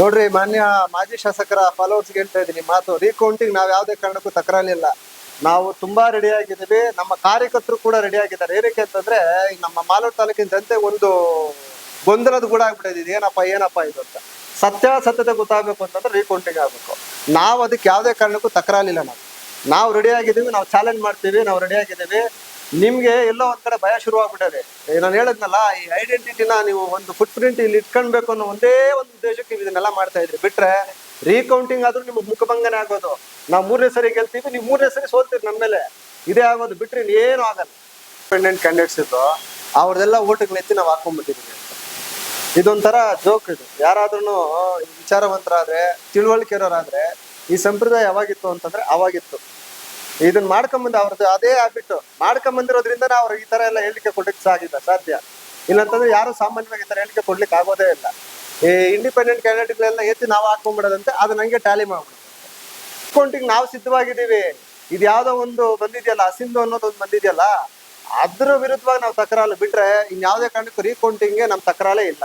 ನೋಡ್ರಿ, ಮಾನ್ಯ ಮಾಜಿ ಶಾಸಕರ ಫಾಲೋವರ್ಸ್ಗೆ ಹೇಳ್ತಾ ಇದ್ದೀನಿ, ಮಾತು ರೀಕೌಂಟಿಂಗ್ ನಾವು ಯಾವುದೇ ಕಾರಣಕ್ಕೂ ತಕರಾರಿಲ್ಲ. ನಾವು ತುಂಬಾ ರೆಡಿ ಆಗಿದ್ದೀವಿ, ನಮ್ಮ ಕಾರ್ಯಕರ್ತರು ಕೂಡ ರೆಡಿ ಆಗಿದ್ದಾರೆ. ಏನಕ್ಕೆ ಅಂತಂದ್ರೆ ನಮ್ಮ ಮಾಲೂರು ತಾಲೂಕಿನ ಜನತೆ ಒಂದು ಗೊಂದಲದ ಕೂಡ ಆಗ್ಬಿಟ್ಟಿದೆ. ಏನಪ್ಪ ಏನಪ್ಪ ಇದು ಅಂತ. ಸತ್ಯಾಸತ್ಯತೆ ಗೊತ್ತಾಗಬೇಕು ಅಂತಂದ್ರೆ ರೀಕೌಂಟಿಂಗ್ ಆಗಬೇಕು. ನಾವು ಅದಕ್ಕೆ ಯಾವುದೇ ಕಾರಣಕ್ಕೂ ತಕರಾರಿಲ್ಲ ನಾವು. ನಾವು ರೆಡಿ ಆಗಿದ್ದೀವಿ, ನಾವು ಚಾಲೆಂಜ್ ಮಾಡ್ತೀವಿ, ನಾವು ರೆಡಿ ಆಗಿದ್ದೀವಿ. ನಿಮ್ಗೆ ಎಲ್ಲೋ ಒಂದ್ ಕಡೆ ಭಯ ಶುರು ಆಗ್ಬಿಟ್ಟದೆ ನಾನು ಹೇಳದ್ನಲ್ಲ, ಈ ಐಡೆಂಟಿಟಿನ ನೀವು ಒಂದು ಫುಟ್ ಪ್ರಿಂಟ್ ಇಲ್ಲಿ ಇಟ್ಕೊಳ್ಬೇಕು ಅನ್ನೋ ಒಂದೇ ಒಂದು ಉದ್ದೇಶಕ್ಕೆ ನೀವು ಇದನ್ನೆಲ್ಲ ಮಾಡ್ತಾ ಇದ್ರಿ. ಬಿಟ್ರೆ ರೀಕೌಂಟಿಂಗ್ ಆದ್ರೂ ನಿಮ್ಗೆ ಮುಖಭಂಗನೇ ಆಗೋದು. ನಾವು ಮೂರನೇ ಸರಿ ಗೆಲ್ತೀವಿ, ನೀವು ಮೂರನೇ ಸರಿ ಸೋಲ್ತೀರಿ ನಮ್ಮ ಮೇಲೆ. ಇದೇ ಆಗೋದು ಬಿಟ್ರೆ ಏನು ಆಗಲ್ಲ. ಇಂಡಿಪೆಂಡೆಂಟ್ ಕ್ಯಾಂಡಿಡೇಟ್ಸ್ ಇದ್ದು ಅವ್ರದೆಲ್ಲ ಓಟ್ಗಳು ಎತ್ತಿ ನಾವು ಹಾಕೊಂಡ್ಬಿಟ್ಟಿದ್ವಿ ಇದೊಂಥರ ಜೋಕ್ ಇದು. ಯಾರಾದ್ರೂ ವಿಚಾರವಂತರಾದ್ರೆ ತಿಳುವಳಿಕೆ ಇರೋರಾದ್ರೆ ಈ ಸಂಪ್ರದಾಯ ಯಾವಾಗಿತ್ತು ಅಂತಂದ್ರೆ ಅವಾಗಿತ್ತು. ಇದನ್ನ ಮಾಡ್ಕೊಂಬಂದು ಅವ್ರದ್ದು ಅದೇ ಹ್ಯಾಬಿಟ್ ಮಾಡ್ಕೊಂಬಂದಿರೋದ್ರಿಂದ ಅವ್ರು ಈ ತರ ಎಲ್ಲ ಹೇಳಿಕೆ ಕೊಡ್ಲಿಕ್ಕೆ ಸಾಧ್ಯ ಸಾಧ್ಯ. ಇಲ್ಲಂತಂದ್ರೆ ಯಾರು ಸಾಮಾನ್ಯವಾಗಿ ಈ ತರ ಹೇಳಿಕೆ ಕೊಡ್ಲಿಕ್ಕೆ ಆಗೋದೇ ಇಲ್ಲ. ಈ ಇಂಡಿಪೆಂಡೆಂಟ್ ಕ್ಯಾಂಡಿಡೇಟ್ಗಳೆಲ್ಲ ಎತ್ತಿ ನಾವು ಹಾಕೊಂಡ್ಬಿಡೋದಂತೆ ಅದು ನಂಗೆ ಟ್ಯಾಲಿ ಮಾಡ್ಬಿಡುತ್ತೆ. ಅಕೌಂಟಿಗೆ ನಾವು ಸಿದ್ಧವಾಗಿದ್ದೀವಿ. ಇದು ಯಾವ್ದೋ ಒಂದು ಬಂದಿದೆಯಲ್ಲ ಅಸಿಂಧು ಅನ್ನೋದು ಒಂದು ಬಂದಿದೆಯಲ್ಲ, ಅದ್ರ ವಿರುದ್ಧವಾಗಿ ನಾವು ತಕರಾಲು ಬಿಟ್ರೆ ಇನ್ಯಾವುದೇ ಕಾರಣಕ್ಕೂ ರೀಕೌಂಟಿಂಗ್ಗೆ ನಮ್ ತಕರಾಲೇ ಇಲ್ಲ.